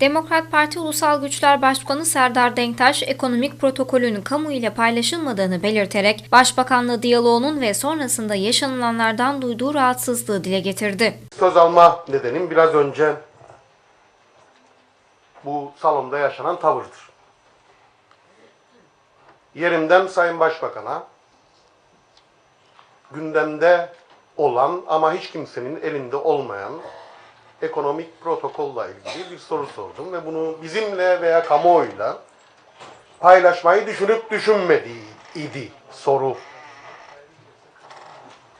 Demokrat Parti Ulusal Güçler Başkanı Serdar Denktaş, ekonomik protokolün kamu ile paylaşılmadığını belirterek, Başbakanla diyaloğunun ve sonrasında yaşanılanlardan duyduğu rahatsızlığı dile getirdi. Söz alma nedenim biraz önce bu salonda yaşanan tavırdır. Yerimden Sayın Başbakan'a gündemde olan ama hiç kimsenin elinde olmayan ekonomik protokolla ilgili bir soru sordum ve bunu bizimle veya kamuoyuyla paylaşmayı düşünüp düşünmediği idi soru.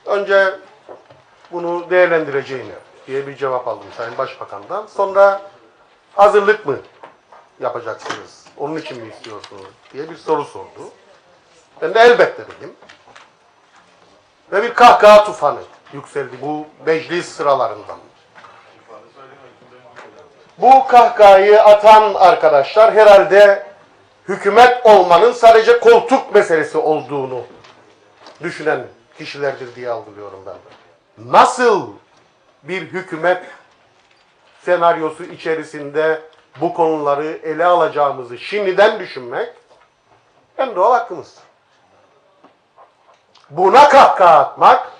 Önce bunu değerlendireceğini diye bir cevap aldım Sayın Başbakan'dan. Sonra hazırlık mı yapacaksınız? Onun için mi istiyorsunuz? diye bir soru sordu. Ben de elbette dedim. Ve bir kahkaha tufanı yükseldi bu meclis sıralarından. Bu kahkahayı atan arkadaşlar herhalde hükümet olmanın sadece koltuk meselesi olduğunu düşünen kişilerdir diye algılıyorum ben. Nasıl bir hükümet senaryosu içerisinde bu konuları ele alacağımızı şimdiden düşünmek en doğal hakkımız. Buna kahkaha atmak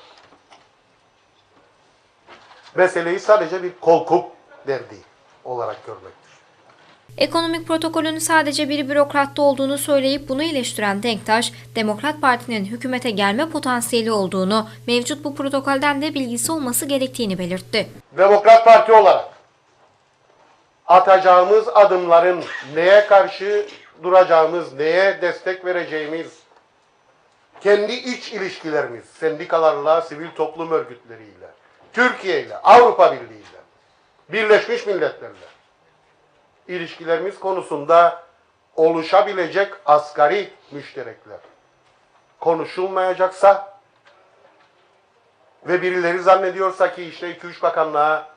meseleyi sadece bir koltuk derdi olarak görmektir. Ekonomik protokolün sadece bir bürokratta olduğunu söyleyip bunu eleştiren Denktaş, Demokrat Parti'nin hükümete gelme potansiyeli olduğunu, mevcut bu protokolden de bilgisi olması gerektiğini belirtti. Demokrat Parti olarak atacağımız adımların neye karşı duracağımız, neye destek vereceğimiz, kendi iç ilişkilerimiz, sendikalarla, sivil toplum örgütleriyle, Türkiye ile, Avrupa Birliği ile, Birleşmiş Milletler'le ilişkilerimiz konusunda oluşabilecek asgari müşterekler konuşulmayacaksa ve birileri zannediyorsa ki işte 2-3 bakanlığa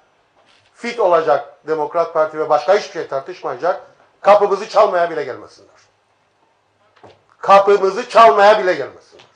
fit olacak Demokrat Parti ve başka hiçbir şey tartışmayacak, kapımızı çalmaya bile gelmesinler. Kapımızı çalmaya bile gelmesinler.